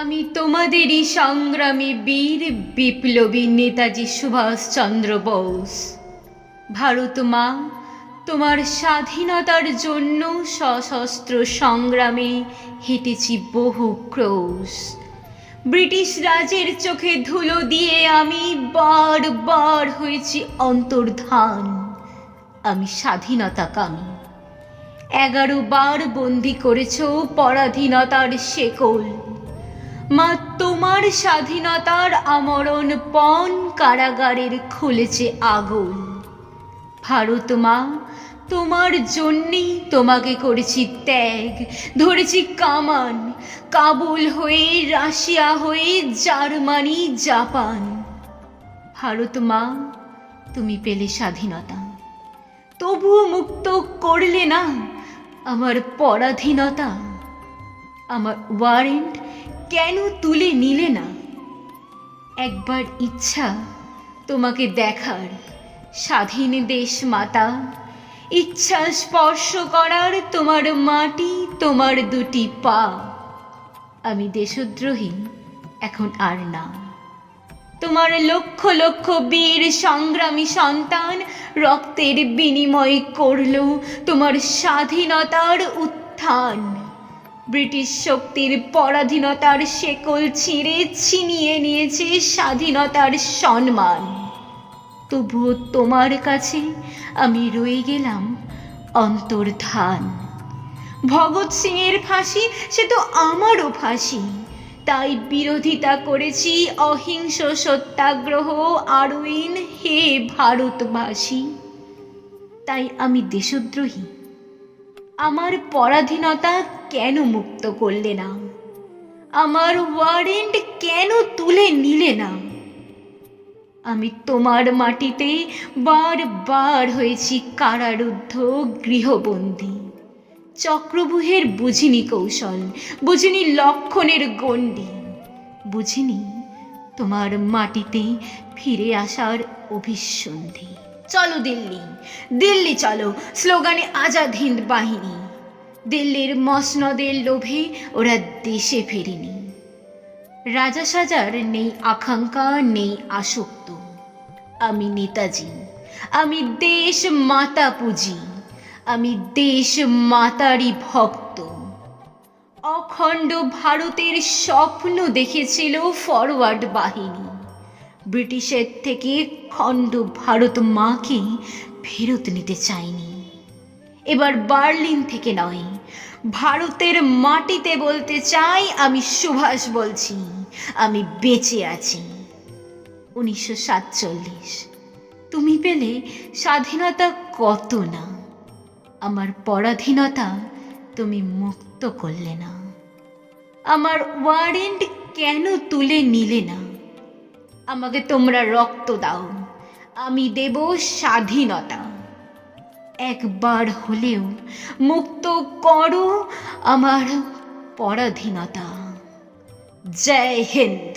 আমি তোমাদেরই সংগ্রামী বীর বিপ্লবী নেতাজি সুভাষচন্দ্র বোস। ভারত মা, তোমার স্বাধীনতার জন্য সশস্ত্র সংগ্রামে হেঁটেছি বহু ক্রোশ। ব্রিটিশ রাজের চোখে ধুলো দিয়ে আমি বারবার হয়েছি অন্তর্ধান। আমি স্বাধীনতা কামী এগারো বার বন্দি করেছ পরাধীনতার শেকল। মা, তোমার স্বাধীনতার আমরণ পণ কারাগারের খুলেছে আগুন। ভারত মা, তোমার জন্যেই তোমাকে করেছি ত্যাগ, ধরেছি কামান। কাবুল হয়ে, রাশিয়া হয়ে, জার্মানি, জাপান। ভারত মা, তুমি পেলে স্বাধীনতা। তবুও মুক্ত করলে না আমার পরাধীনতা। আমার ওয়ারেন্ট কেন তুলে নিলে না? একবার ইচ্ছা তোমাকে দেখার স্বাধীন দেশ মাতা, ইচ্ছা স্পর্শ করার তোমার মাটি, তোমার দুটি পা। আমি দেশদ্রোহী, এখন আর না। তোমার লক্ষ লক্ষ বীর সংগ্রামী সন্তান রক্তের বিনিময় করল তোমার স্বাধীনতার উত্থান। ব্রিটিশ শক্তির পরাধীনতার শেকল ছিঁড়ে ছিনিয়ে নিয়েছে স্বাধীনতার সম্মান। তবুও তোমার কাছে আমি রয়ে গেলাম অন্তর্ধান। ভগৎ সিংয়ের ফাঁসি, সে তো আমারও ফাঁসি। তাই বিরোধিতা করেছি অহিংস সত্যাগ্রহ আরউইন হে ভারতবাসী। তাই আমি দেশদ্রোহী। আমার পরাধীনতা কেন মুক্ত করলে না? আমার ওয়ারেন্ট কেন তুলে নিলে না? আমি তোমার মাটিতে বারবার হয়েছি কারারুদ্ধ গৃহবন্দী। চক্রবুহের বুঝিনি কৌশল, বুঝিনি লক্ষণের গণ্ডি। বুঝিনি তোমার মাটিতে ফিরে আসার অভিসন্ধি। চলো দিল্লি। দিল্লি চলো, স্লোগানে আজাদ হিন্দ বাহিনী। দিল্লির মসনদের লোভে ওরা দেশে ফেরেনি। রাজা সাজার নেই আকাঙ্ক্ষা, নেই আসক্ত। আমি নেতাজি, আমি দেশ মাতা পুঁজি, আমি দেশ মাতারই ভক্ত। অখণ্ড ভারতের স্বপ্ন দেখেছিল ফরওয়ার্ড বাহিনী। ব্রিটিশের থেকে খণ্ড ভারত মাকে ফেরত নিতে চায়নি। এবার বার্লিন থেকে নয়, ভারতের মাটিতে বলতে চাই আমি সুভাষ বলছি, আমি বেঁচে আছি। উনিশশো সাতচল্লিশ, তুমি পেলে স্বাধীনতা কত না? আমার পরাধীনতা তুমি মুক্ত করলে না। আমার ওয়ারেন্ট কেন তুলে নিলে না? আমাকে তোমরা রক্ত দাও। আমি দেব স্বাধীনতা। একবার হলেও মুক্ত করো আমার পরাধীনতা। জয় হিন্দ।